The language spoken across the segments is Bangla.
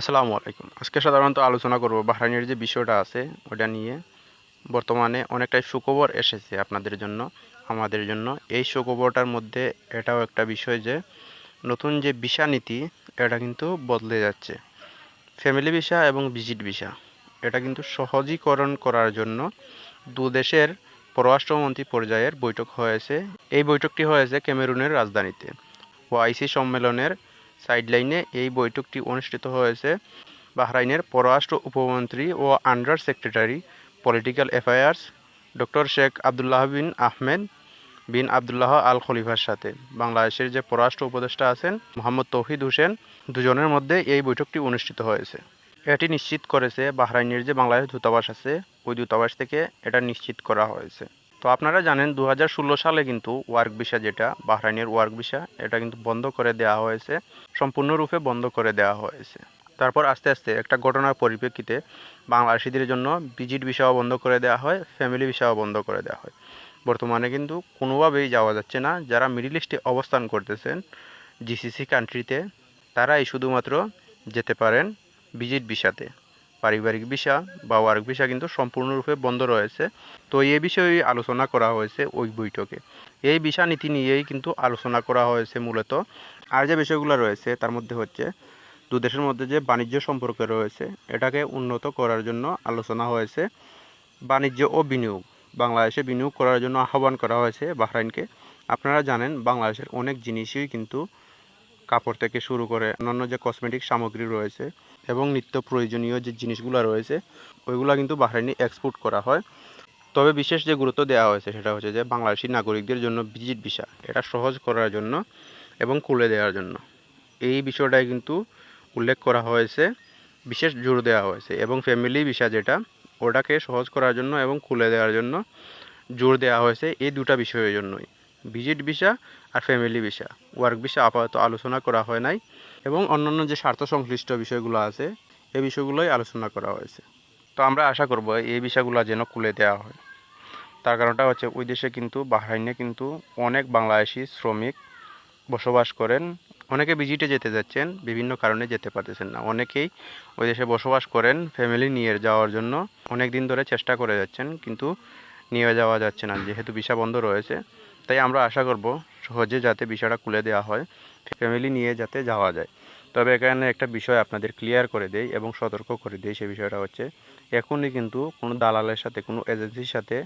আসসালামু আলাইকুম। আজকে সাধারণত আলোচনা করব বাহরাইনের যে বিষয়টা আছে, ওটা নিয়ে। বর্তমানে অনেকটাই সুখবর এসেছে আপনাদের জন্য, আমাদের জন্য। এই সুখবরটার মধ্যে এটাও একটা বিষয় যে, নতুন যে ভিসা নীতি, এটা কিন্তু বদলে যাচ্ছে। ফ্যামিলি ভিসা এবং ভিজিট ভিসা, এটা কিন্তু সহজীকরণ করার জন্য দু দেশের পররাষ্ট্রমন্ত্রী পর্যায়ের বৈঠক হয়েছে। এই বৈঠকটি হয়েছে ক্যামেরুনের রাজধানীতে। ওআইসি সম্মেলনের সাইডলাইনে এই বৈঠকটি অনুষ্ঠিত হয়েছে বাহরাইনের পররাষ্ট্র উপমন্ত্রী ও under secretary political affairs doctor Sheikh Abdullah bin Ahmed bin Abdullah al খলিফার সাথে। বাংলাদেশের যে পররাষ্ট্র উপদেষ্টা আছেন মোহাম্মদ তৌহিদ হোসেন, দুজনের মধ্যে এই বৈঠকটি অনুষ্ঠিত হয়েছে। এটি নিশ্চিত করেছে বাহরাইনের যে বাংলাদেশ দূতাবাস আছে, ওই দূতাবাস থেকে এটা নিশ্চিত করা হয়েছে। তো আপনারা জানেন দু হাজার ষোলো সালে কিন্তু ওয়ার্ক ভিসা যেটা, বাহরাইনের ওয়ার্ক ভিসা, এটা কিন্তু বন্ধ করে দেওয়া হয়েছে, সম্পূর্ণরূপে বন্ধ করে দেওয়া হয়েছে। তারপর আস্তে আস্তে একটা ঘটনার পরিপ্রেক্ষিতে বাংলাদেশিদের জন্য ভিজিট ভিসাও বন্ধ করে দেওয়া হয়, ফ্যামিলি ভিসাও বন্ধ করে দেওয়া হয়। বর্তমানে কিন্তু কোনোভাবেই যাওয়া যাচ্ছে না, যারা মিডিল ইস্টে অবস্থান করতেছেন জিসিসি কান্ট্রিতে তারাই শুধুমাত্র যেতে পারেন ভিজিট ভিসাতে। পারিবারিক ভিসা বা ওয়ার্ক ভিসা কিন্তু সম্পূর্ণরূপে বন্ধ রয়েছে। তো এই বিষয়ে আলোচনা করা হয়েছে ওই বৈঠকে। এই ভিসা নীতি নিয়েই কিন্তু আলোচনা করা হয়েছে মূলত। আর যে বিষয়গুলো রয়েছে, তার মধ্যে হচ্ছে দু দেশের মধ্যে যে বাণিজ্য সম্পর্ক রয়েছে, এটাকে উন্নত করার জন্য আলোচনা হয়েছে। বাণিজ্য ও বিনিয়োগ, বাংলাদেশে বিনিয়োগ করার জন্য আহ্বান করা হয়েছে বাহরাইনকে। আপনারা জানেন, বাংলাদেশের অনেক জিনিসই কিন্তু কাপড় থেকে শুরু করে অন্যান্য যে কসমেটিক সামগ্রী রয়েছে এবং নিত্য প্রয়োজনীয় যে জিনিসগুলো রয়েছে, ওইগুলো কিন্তু বাহরাইনে এক্সপোর্ট করা হয়। তবে বিশেষ যে গুরুত্ব দেওয়া হয়েছে সেটা হচ্ছে যে বাংলাদেশি নাগরিকদের জন্য ভিজিট ভিসা এটা সহজ করার জন্য এবং খুলে দেওয়ার জন্য। এই বিষয়টাই কিন্তু উল্লেখ করা হয়েছে, বিশেষ জোর দেওয়া হয়েছে এবং ফ্যামিলি ভিসা যেটা, ওটাকে সহজ করার জন্য এবং খুলে দেওয়ার জন্য জোর দেওয়া হয়েছে এই দুটা বিষয়ের জন্যই। ভিজিট ভিসা আর ফ্যামিলি ভিসা। ওয়ার্ক ভিসা আপাতত আলোচনা করা হয় নাই এবং অন্যান্য যে স্বার্থ সংশ্লিষ্ট বিষয়গুলো আছে এই বিষয়গুলোই আলোচনা করা হয়েছে। তো আমরা আশা করব এই বিষয়গুলো যেন খুলে দেওয়া হয়। তার কারণটা হচ্ছে ওই দেশে কিন্তু, বাহরাইনে কিন্তু অনেক বাংলাদেশি শ্রমিক বসবাস করেন। অনেকে ভিজিটে যেতে যাচ্ছেন, বিভিন্ন কারণে যেতে পারতেছেন না। অনেকেই ওই দেশে বসবাস করেন, ফ্যামিলি নিয়ে যাওয়ার জন্য অনেক দিন ধরে চেষ্টা করে যাচ্ছেন, কিন্তু নিয়ে যাওয়া যাচ্ছে না, যেহেতু ভিসা বন্ধ রয়েছে। তাই আমরা আশা করব সহজে যাতে বিষয়টা খুলে দেওয়া হয় ফ্যামিলি নিয়ে যাতে যাওয়া যায়। তবে এখানে একটা বিষয় আপনাদের ক্লিয়ার করে দেই এবং সতর্ক করে দেই সেই বিষয়টা হচ্ছে এখনই কিন্তু কোনো দালালের সাথে, কোনো এজেন্সির সাথে,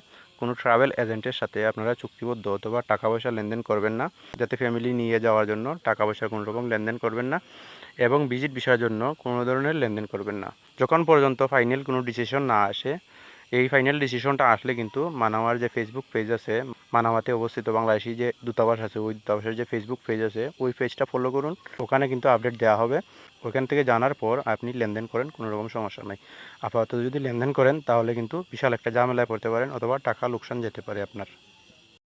কোনো ট্রাভেল এজেন্টের সাথে আপনারা চুক্তিবদ্ধ অথবা টাকা পয়সা লেনদেন করবেন না। যাতে ফ্যামিলি নিয়ে যাওয়ার জন্য টাকা পয়সার কোনো রকম লেনদেন করবেন না এবং ভিজিট বিষয়ের জন্য কোনো ধরনের লেনদেন করবেন না। যখন পর্যন্ত ফাইনাল কোনো ডিসিশন না আসে, এই ফাইনাল ডিসিশনটা আসলে কিন্তু মানামার যে ফেসবুক পেজ আছে মানামাতে অবস্থিত বাংলাদেশি যে দূতাবাস আছে, ওই দূতাবাসের যে ফেসবুক পেজ আছে, ওই পেজটা ফলো করুন। ওখানে কিন্তু আপডেট দেওয়া হবে। ওখান থেকে জানার পর আপনি লেনদেন করেন, কোনো রকম সমস্যা নাই। আপাতত যদি লেনদেন করেন, তাহলে কিন্তু বিশাল একটা ঝামেলায় পড়তে পারেন, অথবা টাকা লোকসান যেতে পারে আপনার।